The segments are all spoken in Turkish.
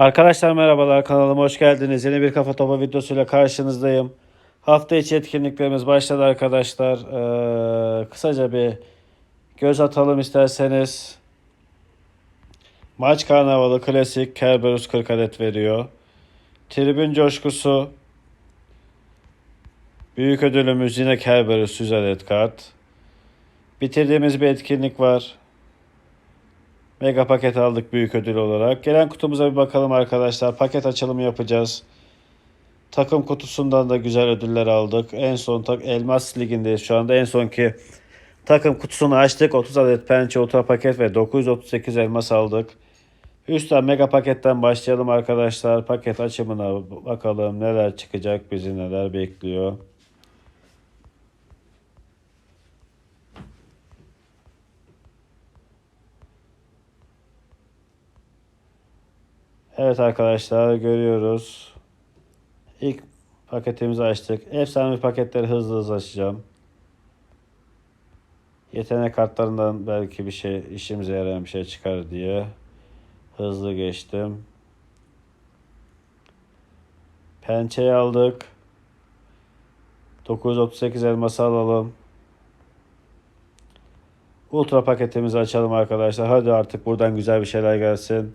Arkadaşlar merhabalar kanalıma hoş geldiniz. Yeni bir kafa topa videosuyla karşınızdayım. Hafta içi etkinliklerimiz başladı arkadaşlar. Ee, kısaca bir göz atalım isterseniz. Maç karnavalı klasik Kerberos 40 adet veriyor. Tribün coşkusu. Büyük ödülümüz yine Kerberos 100 adet kart. Bitirdiğimiz bir etkinlik var. Mega paket aldık büyük ödül olarak. Gelen kutumuza bir bakalım arkadaşlar. Paket açılımı yapacağız. Takım kutusundan da güzel ödüller aldık. En son tak Elmas Ligi'ndeyiz şu anda. En sonki takım kutusunu açtık. 30 adet pençe ultra paket ve 938 elmas aldık. Üstten mega paketten başlayalım arkadaşlar. Paket açımına bakalım neler çıkacak bizi neler bekliyor. Evet arkadaşlar görüyoruz. İlk paketimizi açtık. Efsane paketleri hızlı hızlı açacağım. Yetenek kartlarından belki bir şey işimize yarayan bir şey çıkar diye hızlı geçtim. Pençeyi aldık. 938 elması alalım. Ultra paketimizi açalım arkadaşlar. Hadi artık buradan güzel bir şeyler gelsin.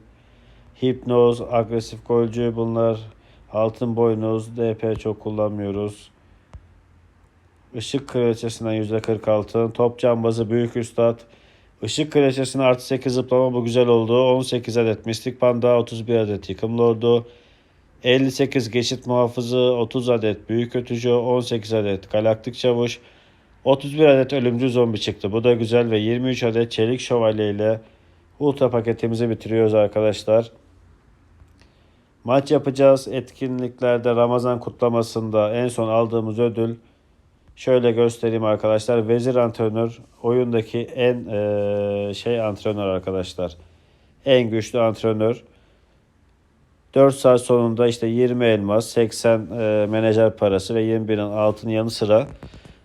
Hipnoz, agresif golcü bunlar. Altın boynuz, DP çok kullanmıyoruz. Işık kraliçesinden %40 altın. Top cambazı büyük üstad. Işık kraliçesine artı 8 zıplama bu güzel oldu. 18 adet mistik panda, 31 adet yıkım lordu. 58 geçit muhafızı, 30 adet büyük ötücü, 18 adet galaktik çavuş. 31 adet ölümcül zombi çıktı. Bu da güzel ve 23 adet çelik şövalye ile ultra paketimizi bitiriyoruz arkadaşlar. Maç yapacağız. Etkinliklerde Ramazan kutlamasında en son aldığımız ödül şöyle göstereyim arkadaşlar. Vezir antrenör oyundaki en eee, şey antrenör arkadaşlar. En güçlü antrenör. 4 saat sonunda işte 20 elmas, 80 eee, menajer parası ve 21'in altın yanı sıra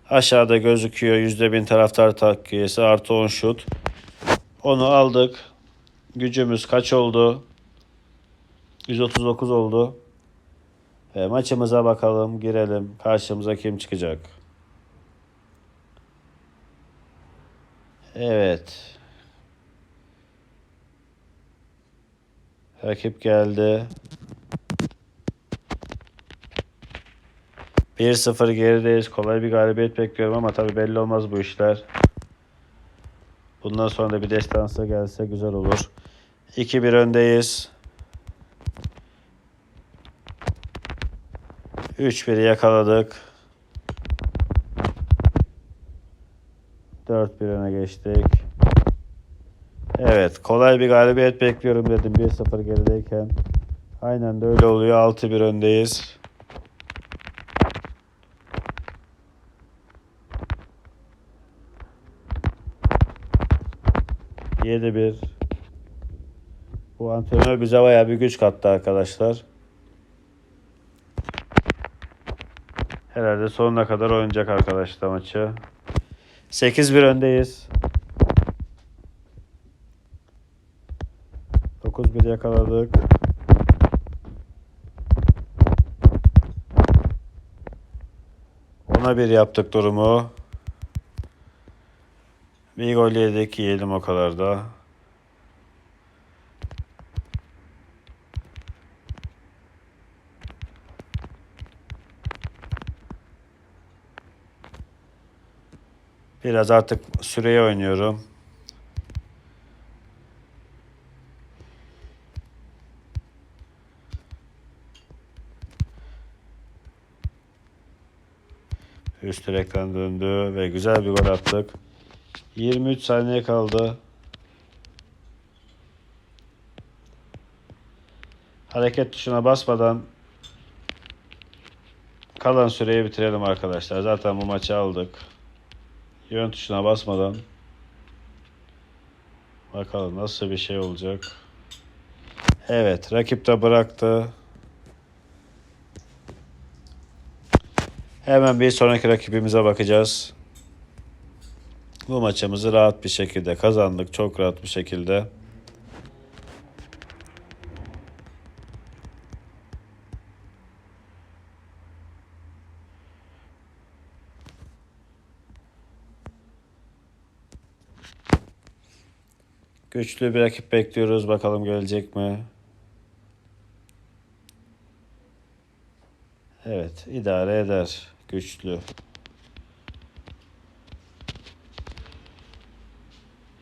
aşağıda gözüküyor %1000 taraftar takviyesi artı 10 şut. Onu aldık. Gücümüz kaç oldu? 139 oldu. E, maçımıza bakalım, girelim. Karşımıza kim çıkacak? Evet. Rakip geldi. 1-0 gerideyiz. Kolay bir galibiyet bekliyorum ama tabii belli olmaz bu işler. Bundan sonra da bir destansı gelse güzel olur. 2-1 öndeyiz. 3-1'i yakaladık. 4-1 öne geçtik. Evet, kolay bir galibiyet bekliyorum dedim 1-0 gerideyken. Aynen de öyle oluyor. 6-1 öndeyiz. Yedi bir. Bu antrenör bize bayağı bir güç kattı arkadaşlar. Herhalde sonuna kadar oynayacak arkadaşlar maçı. 8-1 öndeyiz. 9-1 yakaladık. Ona bir yaptık durumu. Bir gol yedik yiyelim o kadar da. Biraz artık süreye oynuyorum. Üst direkten döndü ve güzel bir gol attık. 23 saniye kaldı. Hareket tuşuna basmadan kalan süreyi bitirelim arkadaşlar. Zaten bu maçı aldık. Yön tuşuna basmadan bakalım nasıl bir şey olacak. Evet, rakip de bıraktı. Hemen bir sonraki rakibimize bakacağız. Bu maçımızı rahat bir şekilde kazandık. Çok rahat bir şekilde. Güçlü bir rakip bekliyoruz. Bakalım gelecek mi? Evet, idare eder. Güçlü.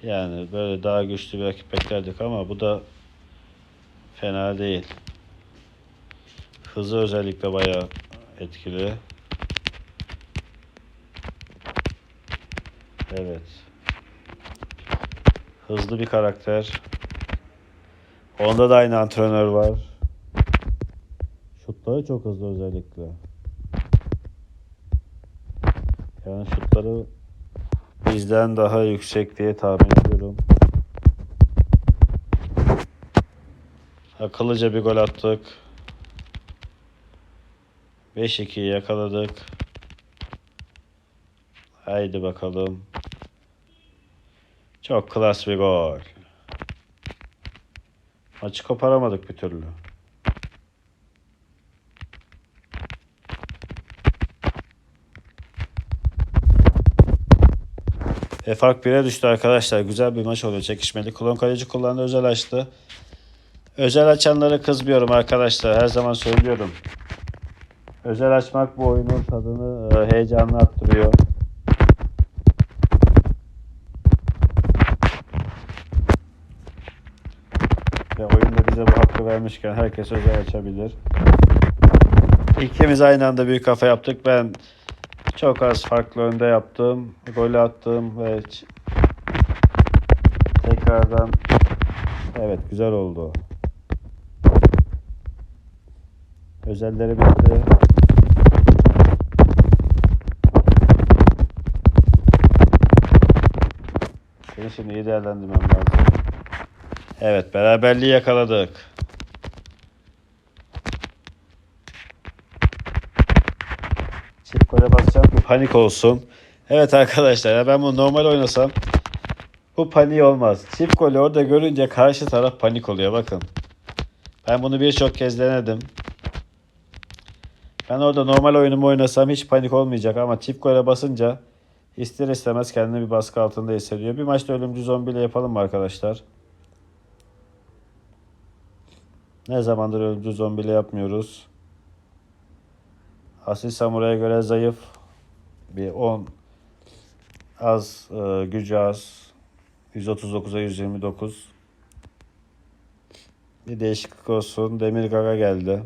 Yani böyle daha güçlü bir rakip beklerdik ama bu da fena değil. Hızı özellikle bayağı etkili. Evet. Hızlı bir karakter. Onda da aynı antrenör var. Şutları çok hızlı özellikle. Yani şutları bizden daha yüksek diye tahmin ediyorum. Akıllıca bir gol attık. 5-2'yi yakaladık. Haydi bakalım. Çok klas bir gol. Maçı koparamadık bir türlü. E fark 1'e düştü arkadaşlar. Güzel bir maç oluyor. Çekişmeli. Klon kaleci kullandı. Özel açtı. Özel açanları kızmıyorum arkadaşlar. Her zaman söylüyorum. Özel açmak bu oyunun tadını e, heyecanlı arttırıyor. Ve oyun da bize bu hakkı vermişken herkes özel açabilir. İkimiz aynı anda büyük kafa yaptık. Ben çok az farklı önde yaptım. Golü attım ve tekrardan evet güzel oldu. Özelleri bitti. Seni şimdi iyi değerlendirmem lazım. Evet beraberliği yakaladık. Çift gole basacağım ki panik olsun. Evet arkadaşlar ya ben bunu normal oynasam bu panik olmaz. Çift golü orada görünce karşı taraf panik oluyor bakın. Ben bunu birçok kez denedim. Ben orada normal oyunumu oynasam hiç panik olmayacak ama çift gole basınca ister istemez kendini bir baskı altında hissediyor. Bir maçta ölümcü zombiyle yapalım mı arkadaşlar? Ne zamandır ölümcü zombiyle yapmıyoruz. Asil Samuray'a göre zayıf. Bir 10 az e, gücü az. 139'a 129. Bir değişiklik olsun. Demir Gaga geldi.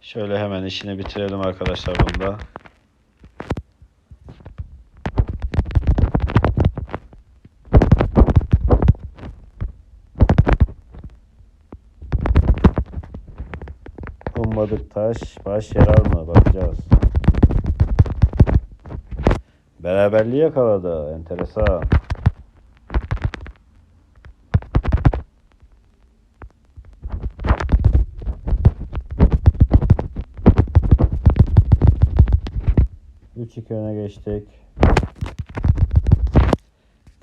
Şöyle hemen işini bitirelim arkadaşlar bunda. Ummadık taş baş yarar mı? Bakacağız. Beraberliği yakaladı. Enteresan. Üç iki öne geçtik.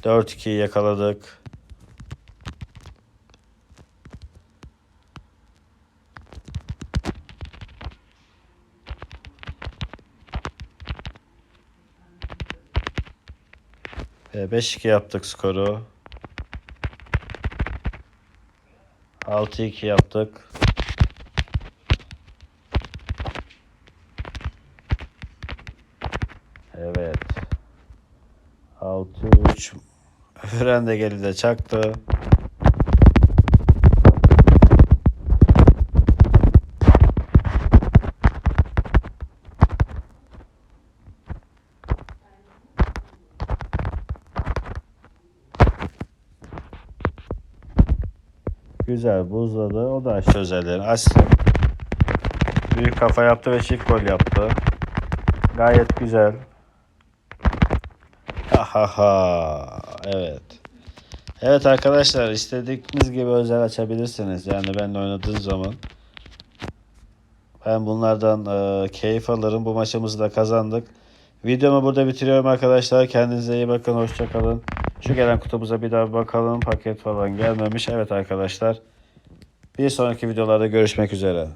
4-2'yi yakaladık. 5-2 yaptık skoru. 6-2 yaptık. Evet. 6-3. Ören de geride çaktı. Güzel buzladı. O da açtı özellerini. Açsın. Büyük kafa yaptı ve çift gol yaptı. Gayet güzel. Ha ha ha. Evet. Evet arkadaşlar istediğiniz gibi özel açabilirsiniz. Yani benimle oynadığınız zaman. Ben bunlardan e, keyif alırım. Bu maçımızı da kazandık. Videomu burada bitiriyorum arkadaşlar. Kendinize iyi bakın. Hoşçakalın. Şu gelen kutumuza bir daha bakalım. Paket falan gelmemiş. Evet arkadaşlar. Bir sonraki videolarda görüşmek üzere.